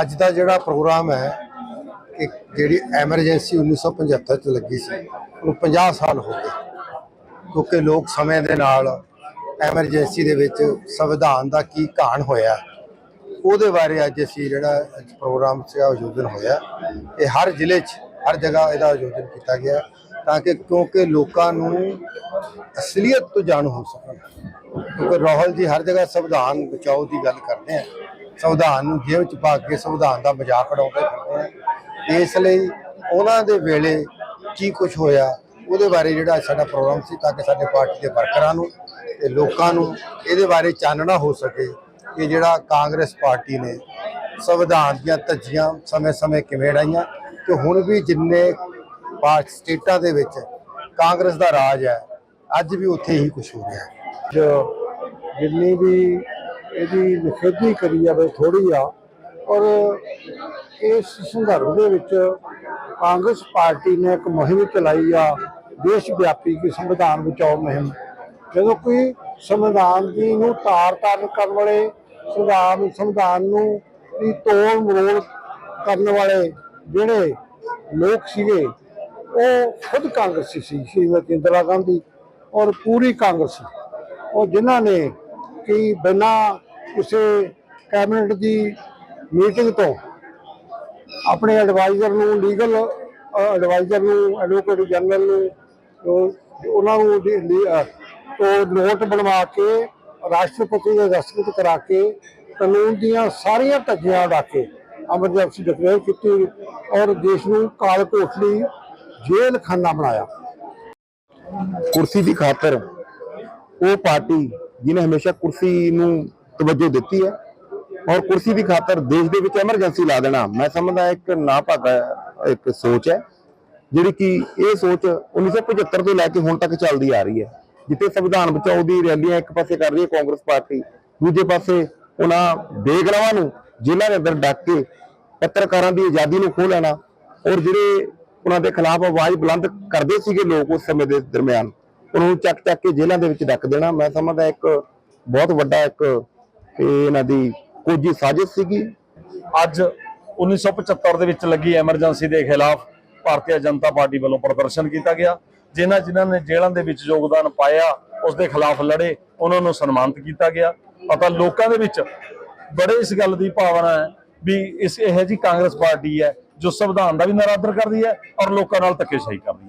ਅੱਜ ਦਾ ਜਿਹੜਾ ਪ੍ਰੋਗਰਾਮ ਹੈ ਇੱਕ ਜਿਹੜੀ ਐਮਰਜੈਂਸੀ 1975 ਚ ਲੱਗੀ ਸੀ, ਉਹ 50 ਸਾਲ ਹੋ ਗਏ। ਕਿਉਂਕਿ ਲੋਕ ਸਮੇਂ ਦੇ ਨਾਲ ਐਮਰਜੈਂਸੀ ਦੇ ਵਿੱਚ ਸੰਵਿਧਾਨ ਦਾ ਕੀ ਘਾਣ ਹੋਇਆ, ਉਹਦੇ ਬਾਰੇ ਅੱਜ ਅਸੀਂ ਜਿਹੜਾ ਪ੍ਰੋਗਰਾਮ ਸੀ ਆਯੋਜਨ ਹੋਇਆ, ਇਹ ਹਰ ਜ਼ਿਲ੍ਹੇ 'ਚ, ਹਰ ਜਗ੍ਹਾ ਇਹਦਾ ਆਯੋਜਨ ਕੀਤਾ ਗਿਆ ਤਾਂ ਕਿ ਕਿਉਂਕਿ ਲੋਕਾਂ ਨੂੰ ਅਸਲੀਅਤ ਤੋਂ ਜਾਣੂ ਹੋ ਸਕਣ। ਕਿਉਂਕਿ ਰਾਹੁਲ ਜੀ ਹਰ ਜਗ੍ਹਾ ਸੰਵਿਧਾਨ ਬਚਾਓ ਦੀ ਗੱਲ ਕਰਦੇ ਆ। ਸੰਵਿਧਾਨ ਨੂੰ ਜੇਬ 'ਚ ਪਾ ਕੇ ਸੰਵਿਧਾਨ ਦਾ ਮਜ਼ਾਕ ਉਡਾਉਂਦੇ ਫਿਰਦੇ ਆ ਇਸ ਲਈ ਉਹਨਾਂ ਦੇ ਵੇਲੇ ਕੀ ਕੁਝ ਹੋਇਆ, ਉਹਦੇ ਬਾਰੇ ਜਿਹੜਾ ਸਾਡਾ ਪ੍ਰੋਗਰਾਮ ਸੀ ਤਾਂ ਕਿ ਸਾਡੇ ਪਾਰਟੀ ਦੇ ਵਰਕਰਾਂ ਨੂੰ ਤੇ ਲੋਕਾਂ ਨੂੰ ਇਹਦੇ ਬਾਰੇ ਚਾਨਣਾ ਹੋ ਸਕੇ ਕਿ ਜਿਹੜਾ ਕਾਂਗਰਸ ਪਾਰਟੀ ਨੇ ਸੰਵਿਧਾਨ ਦੀਆਂ ਧੱਜੀਆਂ ਸਮੇਂ-ਸਮੇਂ ਕਿਵੇਂ ਡਾਈਆਂ ਤੇ ਹੁਣ ਵੀ ਜਿੰਨੇ ਪਾਰਟ ਸਟੇਟਾਂ ਦੇ ਵਿੱਚ ਕਾਂਗਰਸ ਦਾ ਰਾਜ ਹੈ, ਅੱਜ ਵੀ ਉੱਥੇ ਹੀ ਕੁਝ ਹੋ ਰਿਹਾ ਜੋ ਜਿੰਨੀ ਵੀ ਇਹਦੀ ਨਿਖੇਧੀ ਕਰੀ ਜਾਵੇ ਥੋੜੀ ਆ। ਔਰ ਇਸ ਸੰਦਰਭ ਦੇ ਵਿੱਚ ਕਾਂਗਰਸ ਪਾਰਟੀ ਨੇ ਇੱਕ ਮੁਹਿੰਮ ਚਲਾਈ ਆ ਦੇਸ਼ ਵਿਆਪੀ ਕਿ ਸੰਵਿਧਾਨ ਬਚਾਓ ਮੁਹਿੰਮ। ਜਦੋਂ ਕੋਈ ਸੰਵਿਧਾਨ ਦੀ ਨੂੰ ਤਾਰ ਤਾਰਨ ਕਰਨ ਵਾਲੇ ਸੰਵਿਧਾਨ ਸੰਵਿਧਾਨ ਨੂੰ ਦੀ ਤੋੜ ਮਰੋੜ ਕਰਨ ਵਾਲੇ ਜਿਹੜੇ ਲੋਕ ਸੀਗੇ, ਉਹ ਖੁਦ ਕਾਂਗਰਸੀ ਸੀ, ਸ਼੍ਰੀਮਤੀ ਇੰਦਰਾ ਗਾਂਧੀ ਔਰ ਪੂਰੀ ਕਾਂਗਰਸ। ਉਹ ਜਿਨ੍ਹਾਂ ਨੇ ਕਿ ਬਿਨਾਂ ਕਿਸੇ ਕੈਬਨਿਟ ਦੀ ਮੀਟਿੰਗ ਤੋਂ ਆਪਣੇ ਐਡਵਾਈਜ਼ਰ ਨੂੰ ਲੀਗਲ ਐਡਵਾਈਜ਼ਰ ਨੂੰ ਐਡਵੋਕੇਟ ਜਨਰਲ ਨੂੰ ਉਹਨਾਂ ਨੂੰ ਦੀ- ਨੋਟ ਬਣਵਾ ਕੇ, ਰਾਸ਼ਟਰਪਤੀ ਦੇ ਦਸਤਖਤ ਕਰਾ ਕੇ, ਕਾਨੂੰਨ ਦੀਆਂ ਸਾਰੀਆਂ ਧੱਜੀਆਂ ਉਡਾ ਕੇ ਐਮਰਜੈਂਸੀ ਡਿਕਲੇਅਰ ਕੀਤੀ ਔਰ ਦੇਸ਼ ਨੂੰ ਕਾਲ ਕੋਠੜੀ ਜੇਲ੍ਹ ਖਾਨਾ ਬਣਾਇਆ। ਕੁਰਸੀ ਦੀ ਖਾਤਰ ਉਹ ਪਾਰਟੀ ਜਿਹਨੇ ਹਮੇਸ਼ਾ ਕੁਰਸੀ ਨੂੰ ਤਵੱਜੋ ਦਿੱਤੀ ਹੈ ਔਰ ਕੁਰਸੀ ਦੀ ਖਾਤਰ ਦੇਸ਼ ਦੇ ਵਿੱਚ ਐਮਰਜੈਂਸੀ ਲਾ ਦੇਣਾ ਮੈਂ ਸਮਝਦਾ ਇੱਕ ਨਾਭਾਗਾ ਇੱਕ ਸੋਚ ਹੈ, ਜਿਹੜੀ ਕਿ ਇਹ ਸੋਚ 1975 ਤੋਂ ਲੈ ਕੇ ਹੁਣ ਤੱਕ ਚੱਲਦੀ ਆ ਰਹੀ ਹੈ, ਜਿੱਥੇ ਸੰਵਿਧਾਨ ਬਚਾਓ ਦੀ ਰੈਲੀਆਂ ਇੱਕ ਪਾਸੇ ਕਰ ਰਹੀ ਹੈ ਕਾਂਗਰਸ ਪਾਰਟੀ, ਦੂਜੇ ਪਾਸੇ ਉਹਨਾਂ ਬੇਗਰਾਵਾਂ ਨੂੰ ਜੇਲ੍ਹਾਂ ਦੇ ਅੰਦਰ ਡੱਕ ਕੇ ਪੱਤਰਕਾਰਾਂ ਦੀ ਆਜ਼ਾਦੀ ਨੂੰ ਖੋਹ ਲੈਣਾ ਔਰ ਜਿਹੜੇ ਉਹਨਾਂ ਦੇ ਖਿਲਾਫ ਆਵਾਜ਼ ਬੁਲੰਦ ਕਰਦੇ ਸੀਗੇ ਲੋਕ ਉਸ ਸਮੇਂ ਦੇ ਦਰਮਿਆਨ। ਉਹਨੂੰ ਚੱਕ ਚੱਕ ਕੇ ਜੇਲ੍ਹਾਂ ਦੇ ਵਿੱਚ ਡੱਕ ਦੇਣਾ। ਮੈਂ ਸਮਝਦਾ ਇੱਕ ਬਹੁਤ ਵੱਡਾ ਇੱਕ ਇਹਨਾਂ ਦੀ ਕੋਜੀ ਸਾਜ਼ਿਸ਼ ਸੀਗੀ। ਅੱਜ 1975 ਦੇ ਵਿੱਚ ਲੱਗੀ ਐਮਰਜੈਂਸੀ ਦੇ ਖਿਲਾਫ ਭਾਰਤੀ ਜਨਤਾ ਪਾਰਟੀ ਵੱਲੋਂ ਪ੍ਰਦਰਸ਼ਨ ਕੀਤਾ ਗਿਆ। ਜਿਨ੍ਹਾਂ ਜਿਨ੍ਹਾਂ ਨੇ ਜੇਲ੍ਹਾਂ ਦੇ ਵਿੱਚ ਯੋਗਦਾਨ ਪਾਇਆ, ਉਸ ਦੇ ਖਿਲਾਫ ਲੜੇ, ਉਹਨਾਂ ਨੂੰ ਸਨਮਾਨਿਤ ਕੀਤਾ ਗਿਆ। ਪਤਾ ਲੋਕਾਂ ਦੇ ਵਿੱਚ ਬੜੇ ਇਸ ਗੱਲ ਦੀ ਭਾਵਨਾ ਹੈ ਵੀ ਇਸ ਇਹ ਜੀ ਕਾਂਗਰਸ ਪਾਰਟੀ ਹੈ ਜੋ ਸੰਵਿਧਾਨ ਦਾ ਵੀ ਨਰਾਦਰ ਕਰਦੀ ਹੈ ਔਰ ਲੋਕਾਂ ਨਾਲ ਧੱਕੇਸ਼ਾਹੀ ਕਰਦੀ ਹੈ।